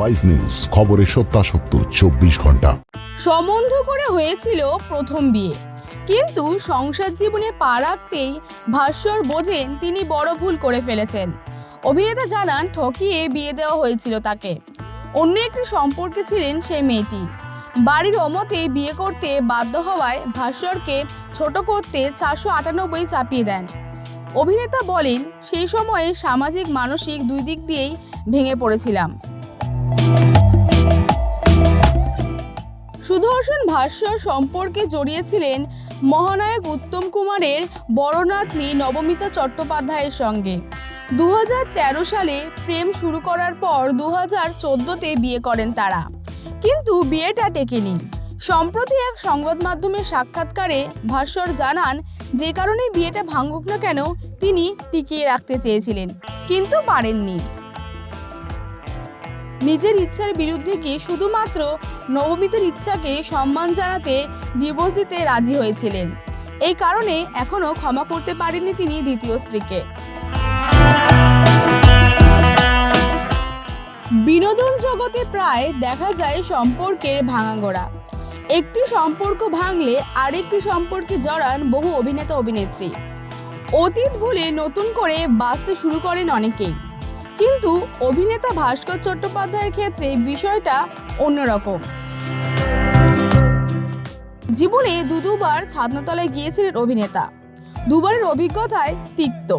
Wise news খবরের সত্যাসত্য, চব্বিশ ঘণ্টা। সম্বন্ধ করে হয়েছিল প্রথম বিয়ে। কিন্তু সংসার জীবনে পা রাখতেই ভাস্বর বোঝেন তিনি বড় ভুল করে ফেলেছেন। অভিনেতা জানান, ঠকিয়ে বিয়ে দেওয়া হয়েছিল তাকে। অন্য একটি সম্পর্কে ছিলেন সেই মেয়েটি। বাড়ির অমতে বিয়ে করতে বাধ্য হওয়ায় ভাস্বরকে ছোট করতে চারশো আটানব্বই চাপিয়ে দেন। অভিনেতা বলেন, সেই সময়ে সামাজিক, মানসিক দুই দিক দিয়েই ভেঙে পড়েছিলাম। সুদর্শন ভাস্বর সম্পর্কে জড়িয়েছিলেন মহানায়ক উত্তম কুমারের বড়নাতনি নবমিতা চট্টোপাধ্যায়ের সঙ্গে। দু হাজার তেরো সালে প্রেম শুরু করার পর দু হাজার বিয়ে করেন তারা। কিন্তু বিয়েটা টেকেনি। সম্প্রতি এক সংবাদ মাধ্যমের সাক্ষাৎকারে ভাস্বর জানান, যে কারণে বিয়েটা ভাঙুক না কেন তিনি টিকিয়ে রাখতে চেয়েছিলেন, কিন্তু পারেননি। নিজের ইচ্ছার বিরুদ্ধে গিয়ে শুধুমাত্র নবমীতের ইচ্ছাকে সম্মান জানাতে ডিভোর্স দিতে রাজি হয়েছিলেন? এই কারণে এখনও ক্ষমা করতে পারেননি তিনি দ্বিতীয় স্ত্রীকে। বিনোদন জগতে প্রায় দেখা যায় সম্পর্কের ভাঙাগোড়া। একটি সম্পর্ক ভাঙলে আরেকটি সম্পর্কে জড়ান বহু অভিনেতা অভিনেত্রী অতীত ভুলে নতুন করে বাঁচতে শুরু করেন অনেকেই। কিন্তু অভিনেতা ভাস্কর চট্টোপাধ্যায়ের ক্ষেত্রে বিষয়টা অন্যরকম। জীবনে দু দুবার ছাদনাতলায় গিয়েছিলেন অভিনেতা। দুবারের অভিজ্ঞতায় তিক্ত।